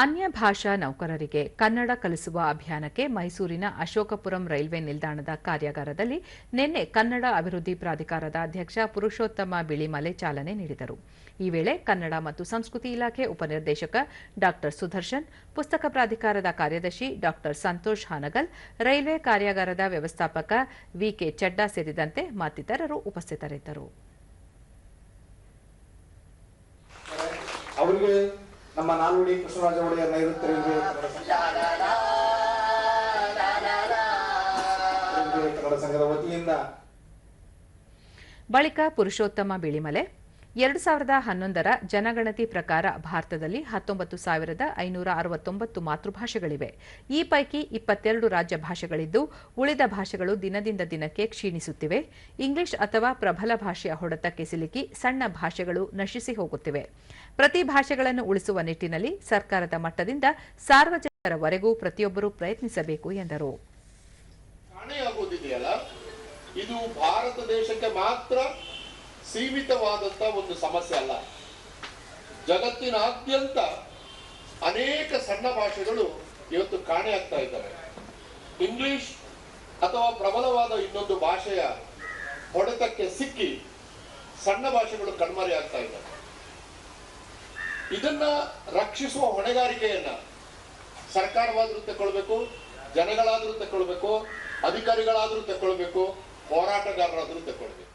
ಅನ್ಯ ಭಾಷಾ ನೌಕರರಿಗೆ ಕನ್ನಡ ಕಲಿಸುವ ಅಭಿಯಾನಕ್ಕೆ ಮೈಸೂರಿನ ಅಶೋಕಪುರಂ ರೈಲ್ವೆ ನಿಲ್ದಾಣದ ಕಾರ್ಯಾಗಾರದಲ್ಲಿ ನಿನ್ನೆ ಕನ್ನಡ ಅಭಿವೃದ್ಧಿ ಪ್ರಾಧಿಕಾರದ ಅಧ್ಯಕ್ಷ ಪುರುಷೋತ್ತಮ ಬಿಳಿಮಲೆ ಚಾಲನೆ ನೀಡಿದರು. ಈ ವೇಳೆ ಕನ್ನಡ ಮತ್ತು ಸಂಸ್ಕೃತಿ ಇಲಾಖೆ ಉಪನಿರ್ದೇಶಕ ಡಾ ಸುದರ್ಶನ್, ಪುಸ್ತಕ ಪ್ರಾಧಿಕಾರದ ಕಾರ್ಯದರ್ಶಿ ಡಾ ಸಂತೋಷ್ ಹಾನಗಲ್, ರೈಲ್ವೆ ಕಾರ್ಯಾಗಾರದ ವ್ಯವಸ್ಥಾಪಕ ವಿಕೆ ಚಡ್ಡಾ ಸೇರಿದಂತೆ ಮತ್ತಿತರರು ಉಪಸ್ಥಿತರಿದ್ದರು. ನಮ್ಮ ನಾಲ್ವಡಿ ಕೃಷ್ಣರಾಜ ಒಡೆಯರ್ ನೈಋತ್ಯ ರೈಲ್ವೆ ಕನ್ನಡ ಸಂಘದ ವತಿಯಿಂದ ಬಳಿಕ ಪುರುಷೋತ್ತಮ ಬಿಳಿಮಲೆ ಎರಡು ಸಾವಿರದ ಹನ್ನೊಂದರ ಜನಗಣತಿ ಪ್ರಕಾರ ಭಾರತದಲ್ಲಿ ಹತ್ತೊಂಬತ್ತು ಸಾವಿರದ ಐನೂರ ಅರವತ್ತೊಂಬತ್ತು ಮಾತೃಭಾಷೆಗಳಿವೆ. ಈ ಪೈಕಿ ಇಪ್ಪತ್ತೆರಡು ರಾಜ್ಯ ಭಾಷೆಗಳಿದ್ದು, ಉಳಿದ ಭಾಷೆಗಳು ದಿನದಿಂದ ದಿನಕ್ಕೆ ಕ್ಷೀಣಿಸುತ್ತಿವೆ. ಇಂಗ್ಲಿಷ್ ಅಥವಾ ಪ್ರಬಲ ಭಾಷೆಯ ಹೊಡೆತಕ್ಕೆ ಸಿಲುಕಿ ಸಣ್ಣ ಭಾಷೆಗಳು ನಶಿಸಿ ಹೋಗುತ್ತಿವೆ. ಪ್ರತಿ ಭಾಷೆಗಳನ್ನು ಉಳಿಸುವ ನಿಟ್ಟಿನಲ್ಲಿ ಸರ್ಕಾರದ ಮಟ್ಟದಿಂದ ಸಾರ್ವಜನಿಕರವರೆಗೂ ಪ್ರತಿಯೊಬ್ಬರೂ ಪ್ರಯತ್ನಿಸಬೇಕು ಎಂದರು. ಇದು ಭಾರತ ದೇಶಕ್ಕೆ ಮಾತ್ರ ಸೀಮಿತವಾದಂತ ಒಂದು ಸಮಸ್ಯೆ ಅಲ್ಲ. ಜಗತ್ತಿನಾದ್ಯಂತ ಅನೇಕ ಸಣ್ಣ ಭಾಷೆಗಳು ಇವತ್ತು ಕಾಣೆಯಾಗ್ತಾ ಇದ್ದಾವೆ ಇಂಗ್ಲಿಷ್ ಅಥವಾ ಪ್ರಬಲವಾದ ಇನ್ನೊಂದು ಭಾಷೆಯ ಹೊಡೆತಕ್ಕೆ ಸಿಕ್ಕಿ ಸಣ್ಣ ಭಾಷೆಗಳು ಕಣ್ಮರೆ ಆಗ್ತಾ ಇದ್ದಾವೆ ಇದನ್ನ ರಕ್ಷಿಸುವ ಹೊಣೆಗಾರಿಕೆಯನ್ನ ಸರ್ಕಾರವಾದರೂ ತಗೊಳ್ಬೇಕು ಜನಗಳಾದ್ರೂ ತಗೊಳ್ಬೇಕು ಅಧಿಕಾರಿಗಳಾದ್ರೂ ತಗೊಳ್ಬೇಕು ಹೋರಾಟಗಾರರಾದ್ರೂ ತಗೊಳ್ಬೇಕು